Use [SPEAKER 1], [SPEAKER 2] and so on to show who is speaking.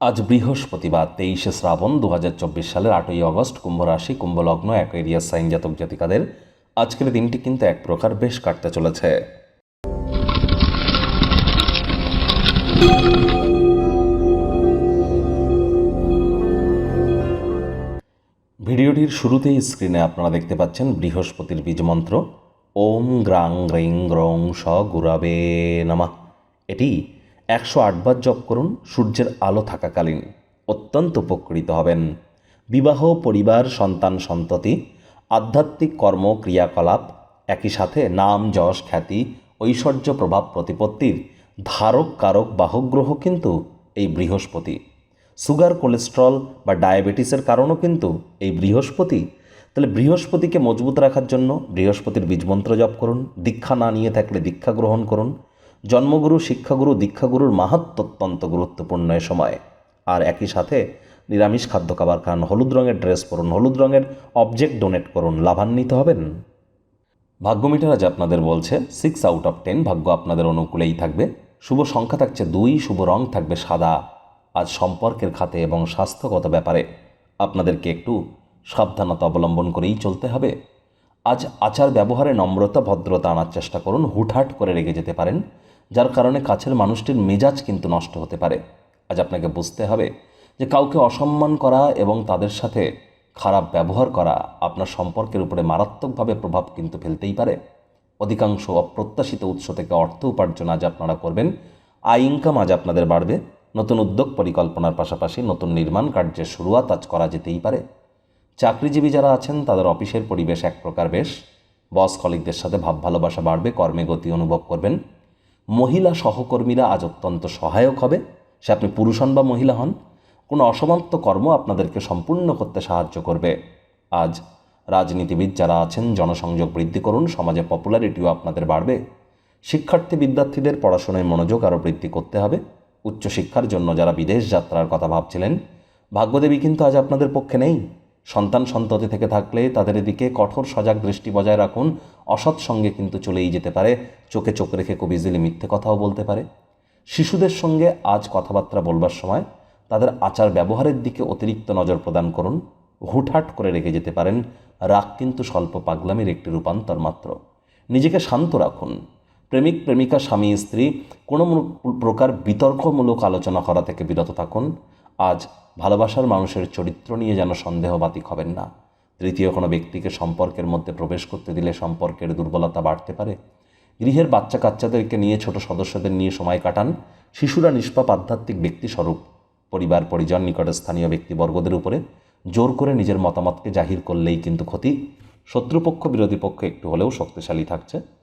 [SPEAKER 1] আজ বৃহস্পতিবার, তেইশে শ্রাবণ দু হাজার চব্বিশ সালের আটই আগস্ট কুম্ভ রাশি কুম্ভ লগ্ন অ্যাকোয়ারিয়াস সাইন জাতক জাতিকাদের আজকের দিনটি কিন্তু এক প্রকার বেশ কাটতে চলেছে। ভিডিওটির শুরুতেই স্ক্রিনে আপনারা দেখতে পাচ্ছেন বৃহস্পতির বীজমন্ত্র ওম গ্রাং গ্রিং গ্রং স গুরাবে নামা। এটি একশো আটবার জপ করুন, সূর্যের আলো থাকাকালীন। অত্যন্ত উপকৃত হবেন। বিবাহ, পরিবার, সন্তান, সন্ততি, আধ্যাত্মিক কর্ম, ক্রিয়াকলাপ, একই সাথে নাম, যশ, খ্যাতি, ঐশ্বর্য, প্রভাব, প্রতিপত্তির ধারক, কারক, বাহক গ্রহ কিন্তু এই বৃহস্পতি। সুগার, কোলেস্ট্রল বা ডায়াবেটিসের কারণও কিন্তু এই বৃহস্পতি। তাহলে বৃহস্পতিকে মজবুত রাখার জন্য বৃহস্পতির বীজমন্ত্র জপ করুন, দীক্ষা না নিয়ে থাকলে দীক্ষা গ্রহণ করুন জন্মগুরু, শিক্ষাগুরু, দীক্ষাগুরুর মাহাত্ম অত্যন্ত গুরুত্বপূর্ণ এ সময়। আর একই সাথে নিরামিষ খাদ্য খাবার খান, হলুদ রঙের ড্রেস পরুন, হলুদ রঙের অবজেক্ট ডোনেট করুন, লাভান্বিত হবেন। ভাগ্য মিটার আজ আপনাদের বলছে সিক্স আউট অফ টেন ভাগ্য আপনাদের অনুকূলেই থাকবে। শুভ সংখ্যা থাকছে দুই, শুভ রং থাকবে সাদা। আজ সম্পর্কের খাতে এবং স্বাস্থ্যগত ব্যাপারে আপনাদেরকে একটু সাবধানতা অবলম্বন করেই চলতে হবে। আজ আচার ব্যবহারে নম্রতা, ভদ্রতা আনার চেষ্টা করুন, হুটহাট করে রেগে যেতে পারেন। যার কারণে কাছের মানুষটির মেজাজ কিন্তু নষ্ট হতে পারে। আজ আপনাকে বুঝতে হবে যে কাউকে অসম্মান করা এবং তাদের সাথে খারাপ ব্যবহার করা আপনার সম্পর্কের উপরে মারাত্মকভাবে প্রভাব কিন্তু ফেলতেই পারে। অধিকাংশ অপ্রত্যাশিত উৎস থেকে অর্থ উপার্জন আজ আপনারা করবেন, আয় ইনকাম আজ আপনাদের বাড়বে, নতুন উদ্যোগ পরিকল্পনার পাশাপাশি নতুন নির্মাণ কার্যের শুরুয়াত আজ করা যেতেই পারে। চাকরিজীবী যারা আছেন, তাদের অফিসের পরিবেশ এক প্রকার বেশ। বস কলিকদের সাথে ভাব ভালোবাসা বাড়বে, কর্মে গতি অনুভব করবেন। মহিলা সহকর্মীরা আজ অত্যন্ত সহায়ক হবে। সে আপনি পুরুষ হন বা মহিলা হন, কোনো অসমাপ্ত কর্ম আপনাদেরকে সম্পূর্ণ করতে সাহায্য করবে। আজ রাজনীতিবিদ যারা আছেন, জনসংযোগ বৃদ্ধি করুন, সমাজে পপুলারিটিও আপনাদের বাড়বে। শিক্ষার্থী বিদ্যার্থীদের পড়াশোনায় মনোযোগ আরও বৃদ্ধি করতে হবে। উচ্চশিক্ষার জন্য যারা বিদেশ যাত্রার কথা ভাবছিলেন, ভাগ্যদেবী কিন্তু আজ আপনাদের পক্ষে নেই। সন্তান সন্ততি থেকে থাকলে তাদের এদিকে কঠোর সজাগ দৃষ্টি বজায় রাখুন। অসৎ সঙ্গে কিন্তু চলেই যেতে পারে। চোখে চোখ রেখে খুব ইজিলি মিথ্যে কথাও বলতে পারে। শিশুদের সঙ্গে আজ কথাবার্তা বলবার সময় তাদের আচার ব্যবহারের দিকে অতিরিক্ত নজর প্রদান করুন। হুটহাট করে রেখে যেতে পারেন। রাগ কিন্তু স্বল্প পাগলামির একটি রূপান্তর মাত্র। নিজেকে শান্ত রাখুন। প্রেমিক, প্রেমিকা, স্বামী, স্ত্রী, কোনো প্রকার বিতর্কমূলক আলোচনা করা থেকে বিরত থাকুন। আজ ভালোবাসার মানুষের চরিত্র নিয়ে যেন সন্দেহবাতিক হবেন না। তৃতীয় কোনো ব্যক্তিকে সম্পর্কের মধ্যে প্রবেশ করতে দিলে সম্পর্কের দুর্বলতা বাড়তে পারে। গৃহের বাচ্চা কাচ্চাদেরকে নিয়ে ছোট সদস্যদের নিয়ে সময় কাটান। শিশুরা নিষ্পাপ আধ্যাত্মিক ব্যক্তিস্বরূপ। পরিবার, পরিজন নিকটে স্থানীয় ব্যক্তিবর্গদের উপরে জোর করে নিজের মতামতকে জাহির করলেই কিন্তু ক্ষতি। শত্রুপক্ষ, বিরোধী পক্ষ একটু হলেও শক্তিশালী থাকছে।